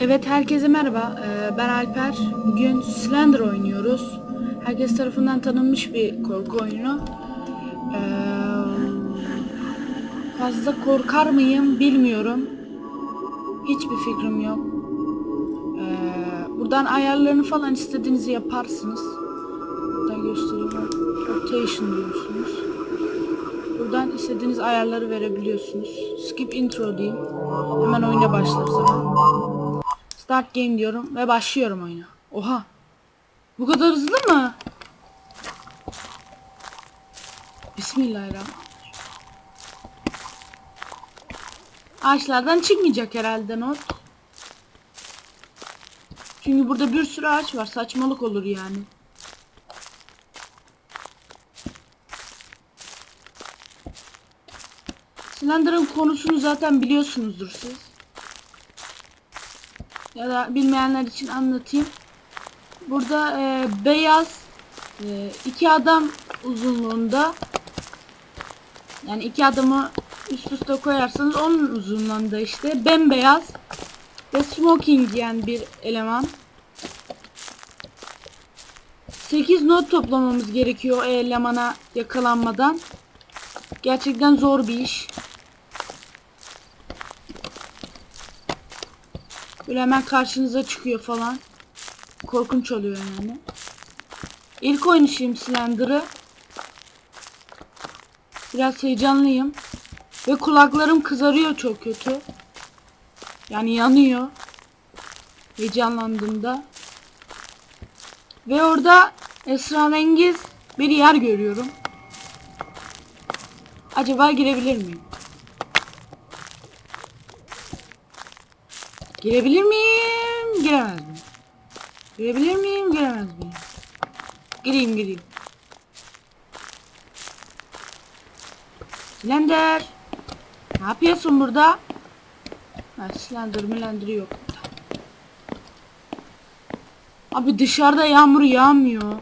Evet herkese merhaba. Ee, ben Alper. Bugün Slender oynuyoruz. Herkes tarafından tanınmış bir korku oyunu. Ee, fazla korkar mıyım bilmiyorum. Hiçbir fikrim yok. Ee, buradan ayarlarını falan istediğinizi yaparsınız. Buradan göstereyim. Rotation diyorsunuz. Buradan istediğiniz ayarları verebiliyorsunuz. Skip intro diyeyim. Hemen oyuna başlarız hemen. Start game diyorum ve başlıyorum oyuna. Oha. Bu kadar hızlı mı? Bismillahirrahmanirrahim. Ağaçlardan çıkmayacak herhalde not. Çünkü burada bir sürü ağaç var. Saçmalık olur yani. Slender'ın konusunu zaten biliyorsunuzdur siz. Ya da bilmeyenler için anlatayım. Burada e, beyaz e, iki adam uzunluğunda yani iki adamı üst üste koyarsanız onun uzunluğunda işte bembeyaz ve smoking giyen bir eleman. 8 not toplamamız gerekiyor elemana yakalanmadan. Gerçekten zor bir iş. Böyle hemen karşınıza çıkıyor falan. Korkunç oluyor yani. İlk oynayışım Slender'ı. Biraz heyecanlıyım. Ve kulaklarım kızarıyor çok kötü. Yani yanıyor. Heyecanlandığımda. Ve orada esrarengiz bir yer görüyorum. Acaba girebilir miyim? Girebilir miyim? Giremez miyim? Girebilir miyim? Giremez miyim? Gireyim gireyim. Slender. Ne yapıyorsun burada? Ha, Slender milender yok. Abi dışarıda yağmur yağmıyor.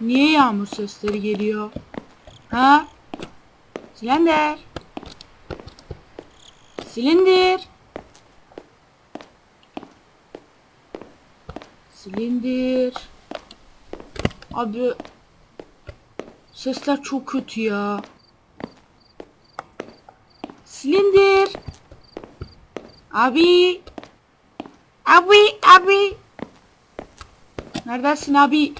Niye yağmur sesleri geliyor? Ha? Slender. Silindir. Silindir. Abi sesler çok kötü ya. Silindir. Abi. Abi abi. Neredesin abi?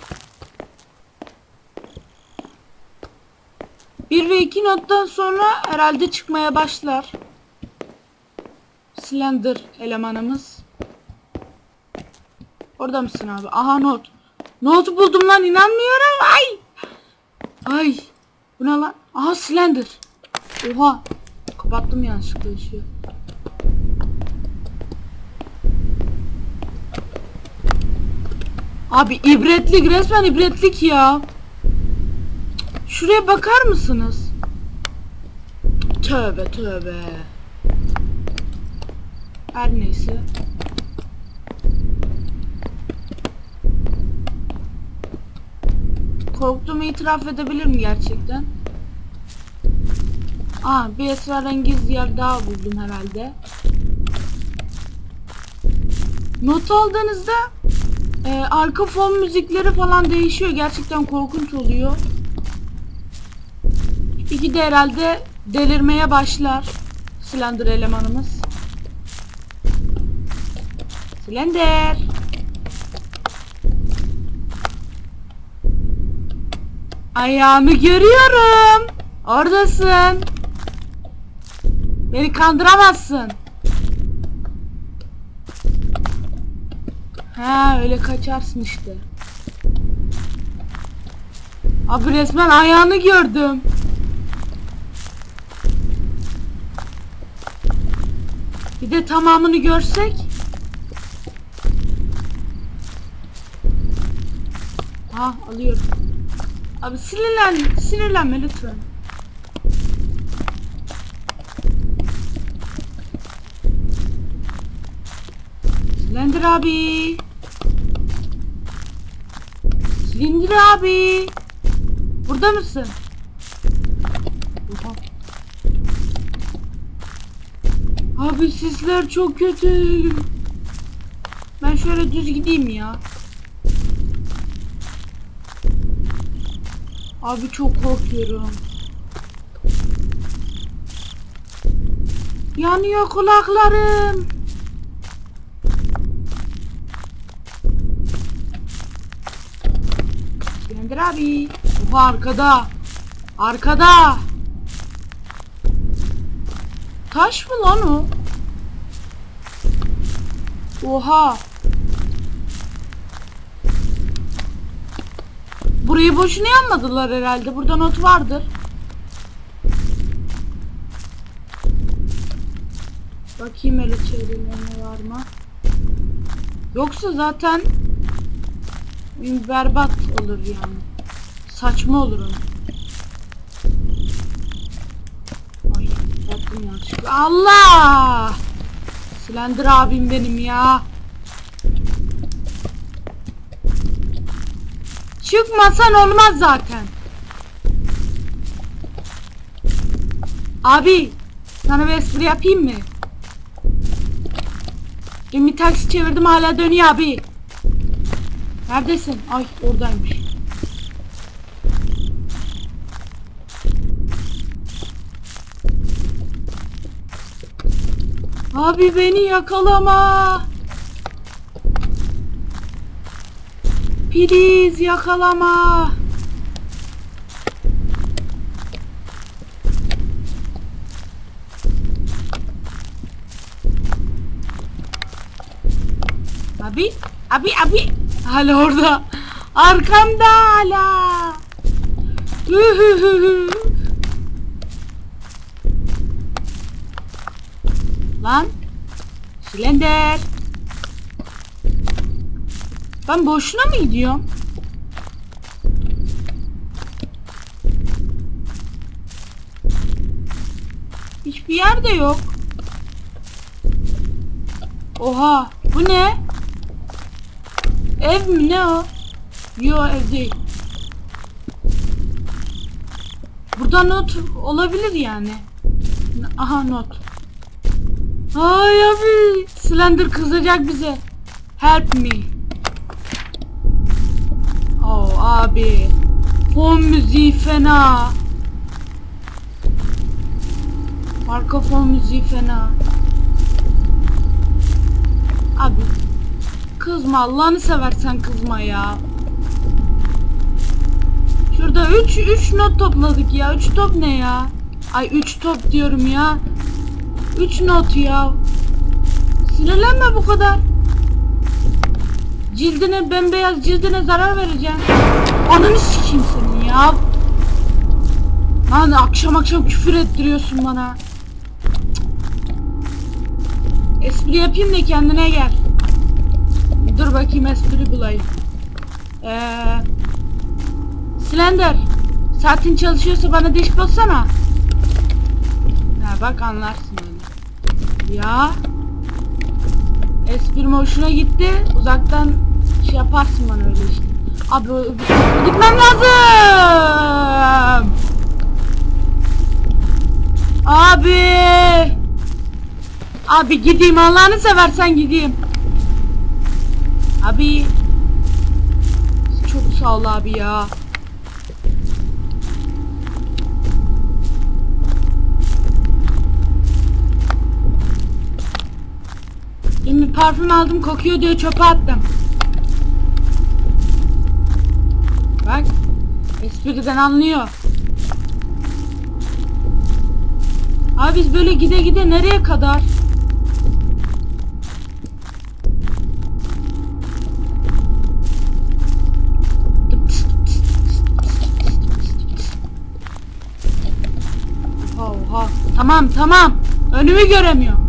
Bir ve iki nottan sonra herhalde çıkmaya başlar. Slender elemanımız. Orada mısın abi? Aha not. Not buldum lan inanmıyorum. Ay. Ay. Bu ne lan? Aha Slender. Oha. Kapattım yanlışlıkla ışığı. Abi ibretlik resmen ibretlik ya. Şuraya bakar mısınız? Tövbe tövbe. Her neyse. Korktuğumu itiraf edebilirim gerçekten. Aa bir esrarengiz yer daha buldum herhalde. Not aldığınızda e, arka fon müzikleri falan değişiyor. Gerçekten korkunç oluyor. İki de herhalde delirmeye başlar. Slender elemanımız. Slender. Ayağını görüyorum. Oradasın. Beni kandıramazsın. Ha öyle kaçarsın işte. Abi resmen ayağını gördüm. Bir de tamamını görsek. Ha alıyorum. Abi sinirlen, sinirlenme lütfen. Slender abi. Slender abi. Burada mısın? Abi sisler çok kötü. şöyle düz gideyim ya. Abi çok korkuyorum. Yanıyor kulaklarım. Gönder abi. Oha arkada. Arkada. Taş mı lan o? Oha. Burayı boşuna yanmadılar herhalde. Burada not vardır. Bakayım hele çevrelerine var mı? Yoksa zaten berbat olur yani. Saçma olur. Allah! Slender abim benim ya. Çıkmasan olmaz zaten. Abi sana bir espri yapayım mı? Bir taksi çevirdim hala dönüyor abi. Neredesin? Ay oradaymış. Abi beni yakalama. Please yakalama. Abi, abi, abi. Hala orada. Arkamda hala. Lan. Slender. Ben boşuna mı gidiyorum? Hiçbir yerde yok. Oha, bu ne? Ev mi ne o? Yo ev değil. Burada not olabilir yani. Aha not. Ay abi. Slender kızacak bize. Help me. Abi. Fon müziği fena. Arka fon müziği fena. Abi. Kızma Allah'ını seversen kızma ya. Şurada 3 3 not topladık ya. 3 top ne ya? Ay 3 top diyorum ya. 3 not ya. Sinirlenme bu kadar. Cildine bembeyaz cildine zarar vereceğim. Ananı sikeyim senin ya. Lan akşam akşam küfür ettiriyorsun bana. Espri yapayım da kendine gel. Dur bakayım espri bulayım. Ee, Slender. Saatin çalışıyorsa bana diş bassana. Ha bak anlarsın öyle. Ya. Esprim hoşuna gitti. Uzaktan yaparsın bana öyle işte. Abi gitmem lazım. Abi. Abi gideyim Allah'ını seversen gideyim. Abi. Çok sağ ol abi ya. Bir parfüm aldım kokuyor diye çöpe attım. Bak. Espriden anlıyor. Abi biz böyle gide gide nereye kadar? Oha oha. Tamam tamam. Önümü göremiyorum.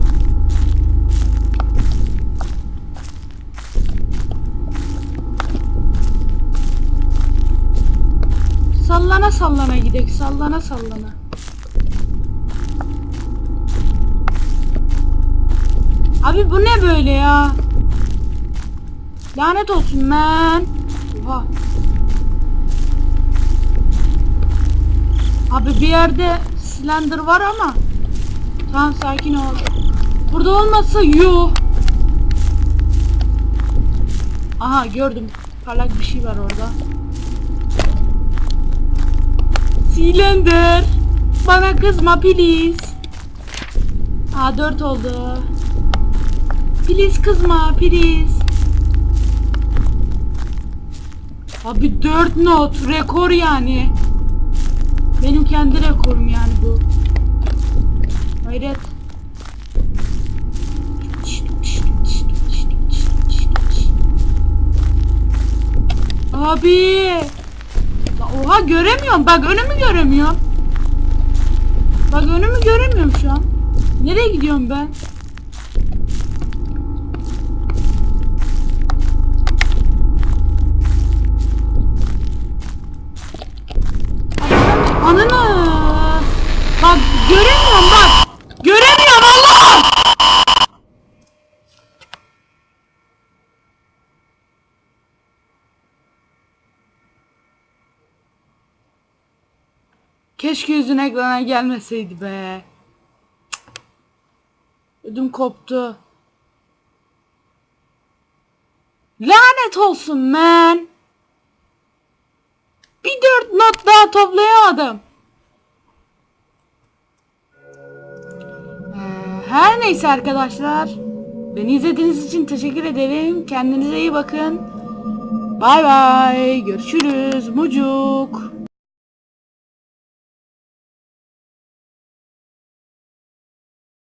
Sallana sallana gidek sallana sallana. Abi bu ne böyle ya? Lanet olsun men. Oha. Abi bir yerde Slender var ama. Tamam sakin ol. Burada olmasa yuh. Aha gördüm. Parlak bir şey var orada. Cylinder. Bana kızma please. Aa 4 oldu. Please kızma please. Abi 4 not rekor yani. Benim kendi rekorum yani bu. Hayret. Abi. Oha göremiyorum. Bak önümü göremiyorum. Bak önümü göremiyorum şu an. Nereye gidiyorum ben? Ananı. Bak göremiyorum bak. Göremiyorum Allah. Keşke yüzün ekrana gelmeseydi be. Ödüm koptu. Lanet olsun man. Bir dört not daha toplayamadım. Ee, Her neyse arkadaşlar. Beni izlediğiniz için teşekkür ederim. Kendinize iyi bakın. Bay bay. Görüşürüz. Mucuk.